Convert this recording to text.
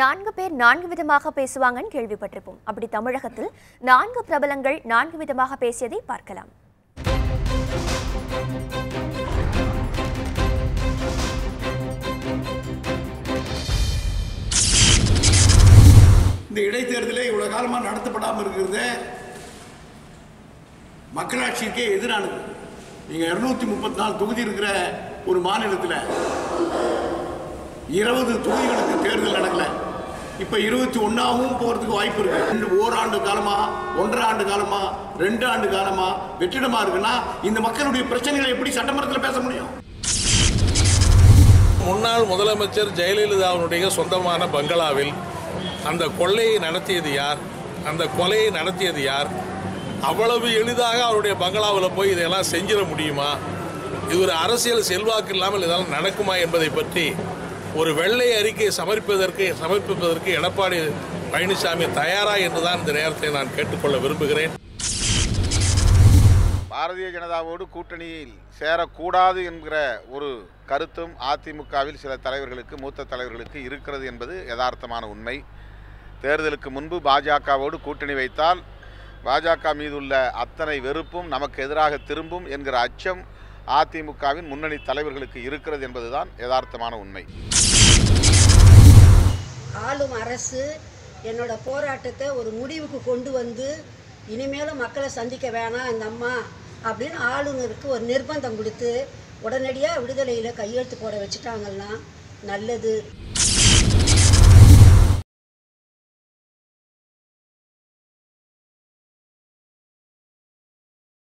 நான்கு பேர் நான்கு விதமாக பேசுவாங்கன்னு கேள்விப்பட்டிருப்போம். அப்படி தமிழகத்தில் நான்கு பிரபலங்கள் நான்கு விதமாக பேசியதை பார்க்கலாம். இந்த இடைத்தேர்தலே இவ்வளவு காலமா நடத்தப்படாமல் இருக்கிறது மக்களாட்சிக்கே எதிரானது. நீங்க இருநூத்தி முப்பத்தி நாலு தொகுதி இருக்கிற ஒரு மாநிலத்தில் இருபது தொகுதிகளுக்கு தேர்தல் நடக்கலை. இப்ப இருபத்தி ஒன்னாவும் போறதுக்கு வாய்ப்பு இருக்கு. ரெண்டு ஓராண்டு காலமா ஒன்றரை ஆண்டு காலமா ரெண்டு ஆண்டு காலமா வெற்றிடமா இருக்குன்னா இந்த மக்களுடைய பிரச்சனைகளை எப்படி சட்டமன்றத்தில் பேச முடியும்? முன்னாள் முதலமைச்சர் ஜெயலலிதாவுடைய சொந்தமான பங்களாவில் அந்த கொள்ளையை நடத்தியது யார்? அந்த கொலையை நடத்தியது யார்? அவ்வளவு எளிதாக அவருடைய பங்களாவில் போய் இதையெல்லாம் செஞ்சிட முடியுமா? இது ஒரு அரசியல் செல்வாக்கு இல்லாமல் இதெல்லாம் நடக்குமா என்பதை பற்றி ஒரு வெள்ளை அறிக்கை சமர்ப்பிப்பதற்கு சமர்ப்பிப்பதற்கு எடப்பாடி பழனிசாமி தயாரா என்றுதான் இந்த நேரத்தை நான் கேட்டுக்கொள்ள விரும்புகிறேன். பாரதிய ஜனதாவோடு கூட்டணியில் சேரக்கூடாது என்கிற ஒரு கருத்தும் அதிமுகவில் சில தலைவர்களுக்கு மூத்த தலைவர்களுக்கு இருக்கிறது என்பது யதார்த்தமான உண்மை. தேர்தலுக்கு முன்பு பாஜகவோடு கூட்டணி வைத்தால் பாஜக மீதுள்ள அத்தனை வெறுப்பும் நமக்கு எதிராக திரும்பும் என்கிற அச்சம் அதிமுகவின் முன்னணி தலைவர்களுக்கு இருக்கிறது என்பதுதான் யதார்த்தமான உண்மை. ஆளும் அரசு என்னோட போராட்டத்தை ஒரு முடிவுக்கு கொண்டு வந்து இனிமேலும் மக்களை சந்திக்க வேணாம் இந்த அம்மா அப்படின்னு ஆளுநருக்கு ஒரு நிர்பந்தம் கொடுத்து உடனடியாக விடுதலையில் கையெழுத்து போட வச்சுட்டாங்கன்னா நல்லது.